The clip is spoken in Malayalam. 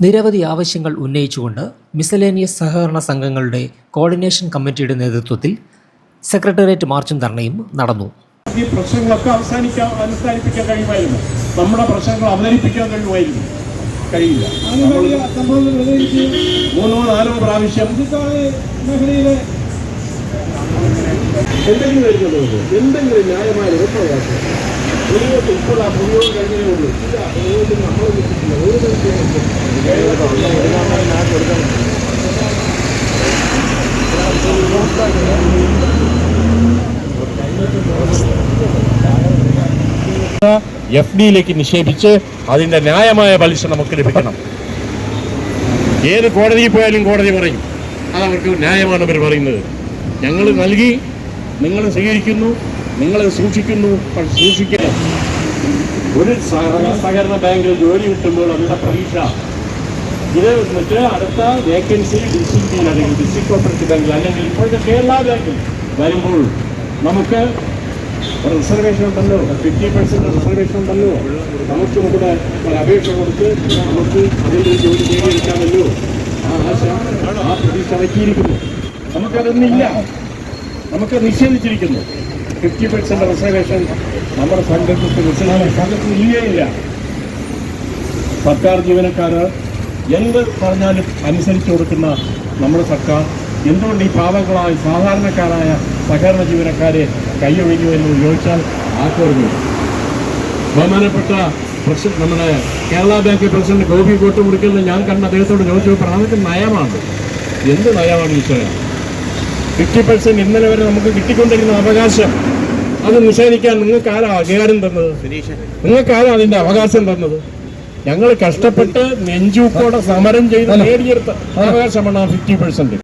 നിരവധി ആവശ്യങ്ങൾ ഉന്നയിച്ചുകൊണ്ട് മിസലേനിയസ് സഹകരണ സംഘങ്ങളുടെ കോർഡിനേഷൻ കമ്മിറ്റിയുടെ നേതൃത്വത്തിൽ സെക്രട്ടേറിയറ്റ് മാർച്ചും ധർണയും നടന്നു. ഈ പ്രശ്നങ്ങളൊക്കെ അവസാനിക്കാൻ അവസാനിപ്പിക്കാൻ കഴിയുമായിരുന്നു. നമ്മുടെ പ്രശ്നങ്ങൾ അവതരിപ്പിക്കാൻ കഴിയുമായിരുന്നു. കഴിയില്ല. മൂന്നോ നാലോ പ്രാവശ്യം. മേഖലയിലെ എന്തെങ്കിലും എന്തെങ്കിലും ന്യായമായ ഇപ്പോൾ ആ പുതിയ കഴിഞ്ഞേ എഫ് ഡിയിലേക്ക് നിക്ഷേപിച്ച് അതിന്റെ ന്യായമായ പലിശ നമുക്ക് ലഭിക്കണം. ഏത് കോടതിയിൽ പോയാലും കോടതി പറയും. അതവർക്ക് ന്യായമാണ് അവർ പറയുന്നത്. ഞങ്ങൾ നൽകി നിങ്ങൾ സ്വീകരിക്കുന്നു നിങ്ങളെ സൂക്ഷിക്കുന്നു സൂക്ഷിക്കണം. ഒരു സഹ- സഹകരണ ബാങ്കിൽ ജോലി കിട്ടുമ്പോൾ അവരുടെ പ്രതീക്ഷ. ഇത് എന്നിട്ട് അടുത്ത വേക്കൻസി ഡി സി പിയിൽ അല്ലെങ്കിൽ ഡിസ്ട്രിക്ട് കോപ്പറേറ്റീവ് ബാങ്കിൽ അല്ലെങ്കിൽ ഇപ്പോഴത്തെ കേരള ബാങ്കിൽ വരുമ്പോൾ നമുക്ക് റിസർവേഷൻ ഉണ്ടല്ലോ. ഫിഫ്റ്റി പെർസെന്റ് റിസർവേഷൻ ഉണ്ടല്ലോ. നമുക്ക് ഒരു അപേക്ഷ കൊടുത്ത് നമുക്ക് അതിന്റെ ജോലി സ്വീകരിക്കാമല്ലോ ആ ആശ ആ പ്രതീക്ഷ വയ്ക്കിയിരിക്കുന്നു നമുക്കതൊന്നില്ല നമുക്ക് നിഷേധിച്ചിരിക്കുന്നു. ഫിഫ്റ്റി പെർസെന്റ് റിസർവേഷൻ നമ്മുടെ സംഘത്തിൽ സംഘത്തിൽ ഇല്ല സർക്കാർ ജീവനക്കാർ എന്ത് പറഞ്ഞാലും അനുസരിച്ച് കൊടുക്കുന്ന നമ്മുടെ സർക്കാർ എന്തുകൊണ്ട് ഈ പാവങ്ങളായ സാധാരണക്കാരായ സഹകരണ ജീവനക്കാരെ കൈയൊഴിഞ്ഞു എന്ന് ചോദിച്ചാൽ ആക്കോർമ്മ ബഹുമാനപ്പെട്ട പ്രസിഡന്റ് നമ്മുടെ കേരള ബാങ്ക് പ്രസിഡന്റ് ഗോപി കോട്ടുമുറിക്കലിന് ഞാൻ കണ്ട അദ്ദേഹത്തോട് ചോദിച്ചപ്പോൾ അതൊക്കെ നയമാണ്. എന്ത് നയമാണ് ഈശ്വര? ഫിഫ്റ്റി പെർസെന്റ് ഇന്നലെ വരെ നമുക്ക് കിട്ടിക്കൊണ്ടിരുന്ന അവകാശം അത് നിഷേധിക്കാൻ നിങ്ങൾക്ക് ആരാ അധികാരം തന്നത്? നിങ്ങൾക്ക് ആരാ അതിന്റെ അവകാശം തന്നത്? ഞങ്ങൾ കഷ്ടപ്പെട്ട് നെഞ്ചൂക്കോടെ സമരം ചെയ്ത് നേടിയെടുത്ത അവകാശമാണ് ആ ഫിഫ്റ്റി പെർസെന്റ്